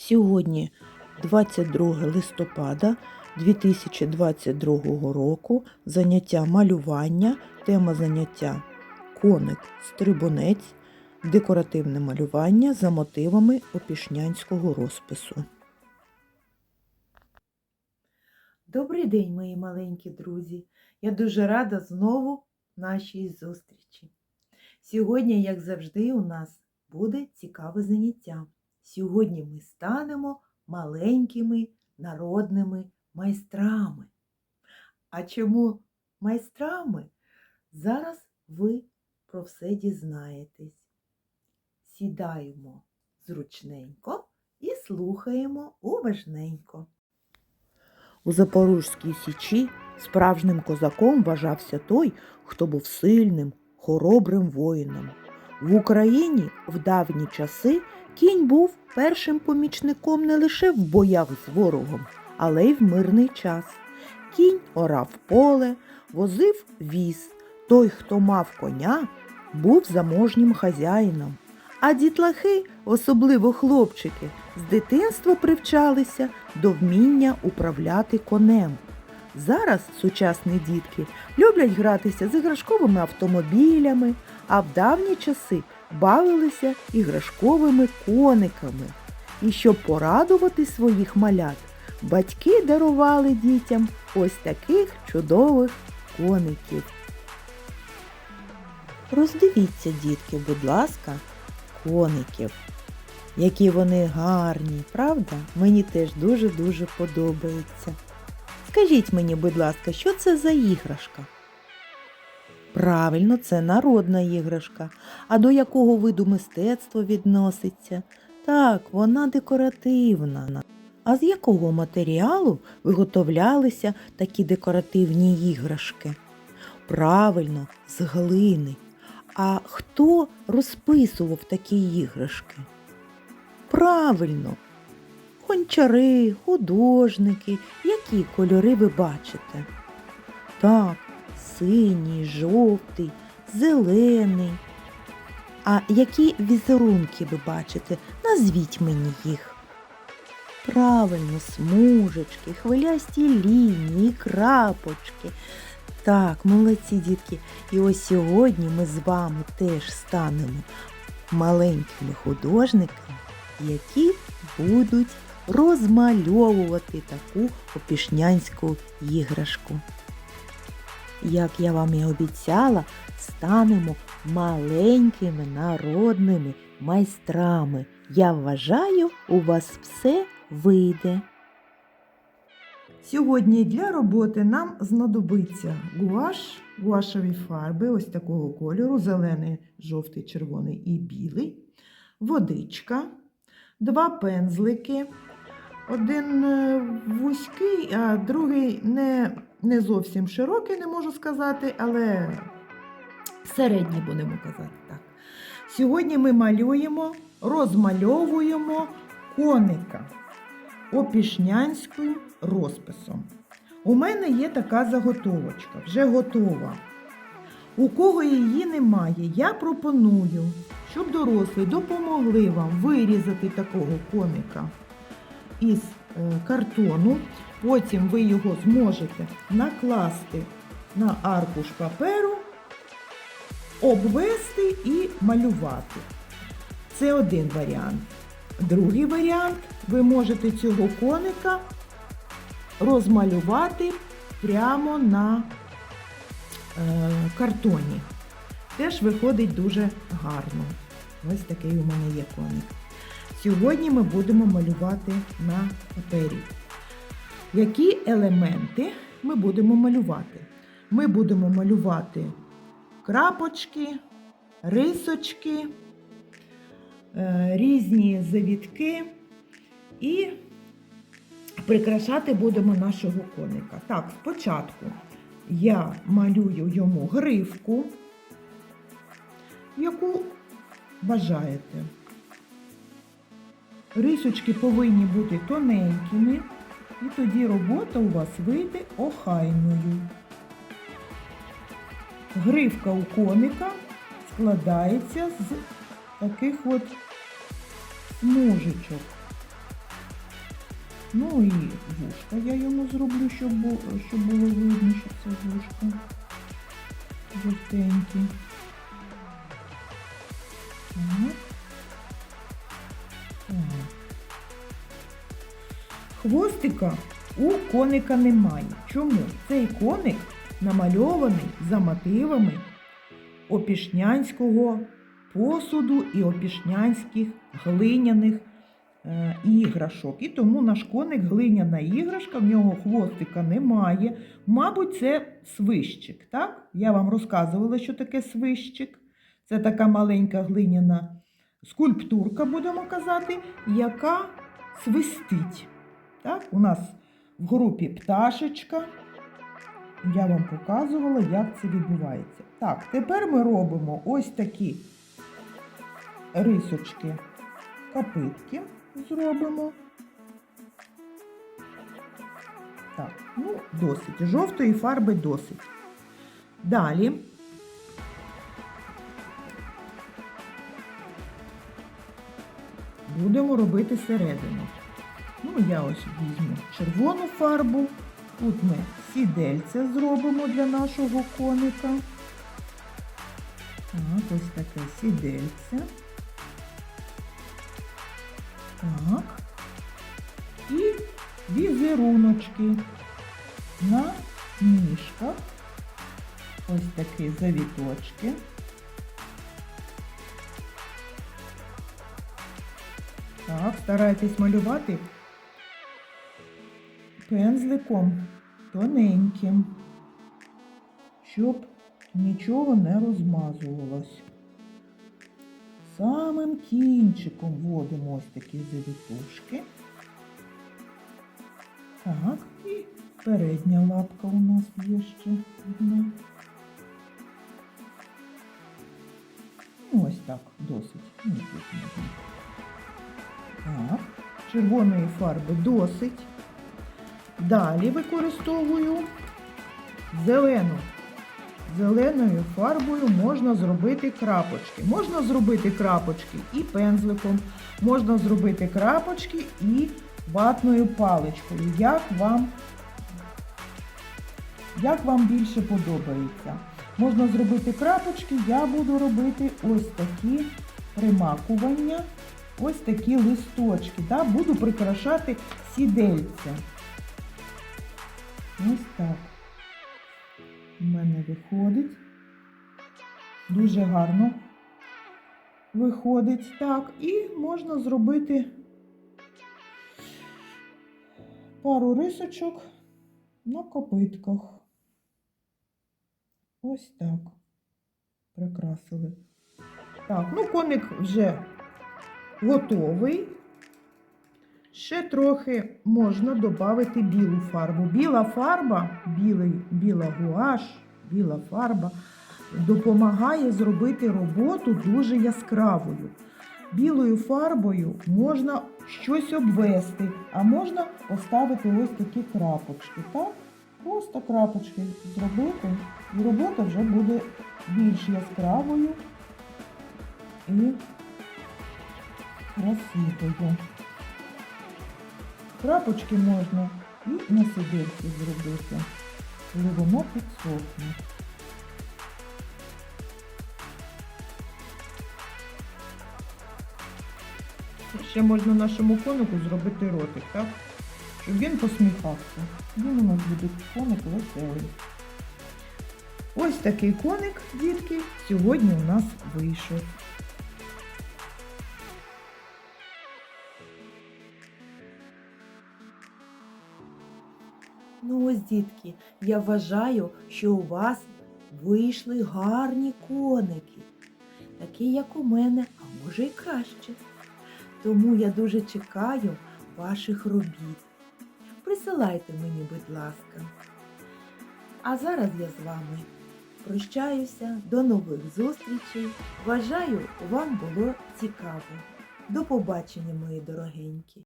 Сьогодні 22 листопада 2022 року заняття малювання, тема заняття коник стрибунець, декоративне малювання за мотивами опішнянського розпису. Добрий день, мої маленькі друзі! Я дуже рада знову нашій зустрічі. Сьогодні, як завжди, у нас буде цікаве заняття. Сьогодні ми станемо маленькими народними майстрами. А чому майстрами? Зараз ви про все дізнаєтесь. Сідаємо зручненько і слухаємо уважненько. У Запорізькій січі справжнім козаком вважався той, хто був сильним, хоробрим воїном. В Україні в давні часи кінь був першим помічником не лише в боях з ворогом, але й в мирний час. Кінь орав поле, возив віз. Той, хто мав коня, був заможнім хазяїном. А дітлахи, особливо хлопчики, з дитинства привчалися до вміння управляти конем. Зараз сучасні дітки люблять гратися з іграшковими автомобілями, а в давні часи бавилися іграшковими кониками. І щоб порадувати своїх малят, батьки дарували дітям ось таких чудових коників. Роздивіться, дітки, будь ласка, коників. Які вони гарні, правда? Мені теж дуже-дуже подобається. Скажіть мені, будь ласка, що це за іграшка? Правильно, це народна іграшка. А до якого виду мистецтва відноситься? Так, вона декоративна. А з якого матеріалу виготовлялися такі декоративні іграшки? Правильно, з глини. А хто розписував такі іграшки? Правильно, гончари, художники, які кольори ви бачите? Так, синій, жовтий, зелений. А які візерунки ви бачите? Назвіть мені їх. Правильно, смужечки, хвилясті лінії, крапочки. Так, молодці дітки. І ось сьогодні ми з вами теж станемо маленькими художниками, які будуть розмальовувати таку опішнянську іграшку. Як я вам і обіцяла, станемо маленькими народними майстрами. Я вважаю, у вас все вийде. Сьогодні для роботи нам знадобиться гуаш, гуашеві фарби ось такого кольору, зелений, жовтий, червоний і білий, водичка, два пензлики, один е, вузький, а другий не, не зовсім широкий, не можу сказати, але середній будемо казати так. Сьогодні ми малюємо, розмальовуємо коника опішнянським розписом. У мене є така заготовочка, вже готова. У кого її немає, я пропоную, щоб дорослі допомогли вам вирізати такого коника із е, картону. Потім ви його зможете накласти на аркуш паперу, обвести і малювати. Це один варіант. Другий варіант ви можете цього коника розмалювати прямо на е, картоні. Теж виходить дуже гарно. Ось такий у мене є коник. Сьогодні ми будемо малювати на папері. Які елементи ми будемо малювати? Ми будемо малювати крапочки, рисочки, е, різні завітки і прикрашати будемо нашого коника. Так, спочатку я малюю йому гривку, яку бажаєте. Рисочки повинні бути тоненькими, і тоді робота у вас вийде охайною. Гривка у коника складається з таких от смужечок. Ну і вушка я йому зроблю, щоб, бу- щоб було видно, що це вушка. Жовтенькі. Так. Хвостика у коника немає. Чому? Цей коник намальований за мотивами опішнянського посуду і опішнянських глиняних е, іграшок. І тому наш коник глиняна іграшка, в нього хвостика немає. Мабуть, це свищик. Так? Я вам розказувала, що таке свищик. Це така маленька глиняна скульптурка, будемо казати, яка свистить. Так? У нас в групі пташечка. Я вам показувала, як це відбувається. Так, тепер ми робимо ось такі рисочки, капитки зробимо. Так, ну, досить. Жовтої фарби досить. Далі. Будемо робити середину. Я ось візьму червону фарбу. Тут ми сідельце зробимо для нашого коника. Так, ось таке сідельце. Так. І візеруночки на ніжках. Ось такі завіточки. Так, старайтесь малювати пензликом тоненьким, щоб нічого не розмазувалось. Самим кінчиком вводимо ось такі завітушки. Так, і передня лапка у нас є ще одна. Ну, Ось так, досить. Ну. Так, червоної фарби досить. Далі використовую зелену. Зеленою фарбою можна зробити крапочки. Можна зробити крапочки і пензликом, можна зробити крапочки і ватною паличкою. Як вам, як вам більше подобається? Можна зробити крапочки, я буду робити ось такі примакування, ось такі листочки. Да? Буду прикрашати сідельця. Ось так. У мене виходить. Дуже гарно виходить. Так, і можна зробити пару рисочок на копитках. Ось так. Прикрасили. Так, ну коник вже готовий. Ще трохи можна додати білу фарбу. Біла фарба, білий, біла гуаш, біла фарба допомагає зробити роботу дуже яскравою. Білою фарбою можна щось обвести, а можна поставити ось такі крапочки. Так? Просто крапочки зробити, і робота вже буде більш яскравою і красивою. Крапочки можна і на сидельці зробити, коли воно підсохне. Ще можна нашому конику зробити ротик, так? Щоб він посміхався. Він у нас буде коник веселий. Ось такий коник, дітки, сьогодні у нас вийшов. Дітки, я вважаю, що у вас вийшли гарні коники, такі, як у мене, а може і краще. Тому я дуже чекаю ваших робіт. Присилайте мені, будь ласка. А зараз я з вами прощаюся. До нових зустрічей. Вважаю, вам було цікаво. До побачення, мої дорогенькі.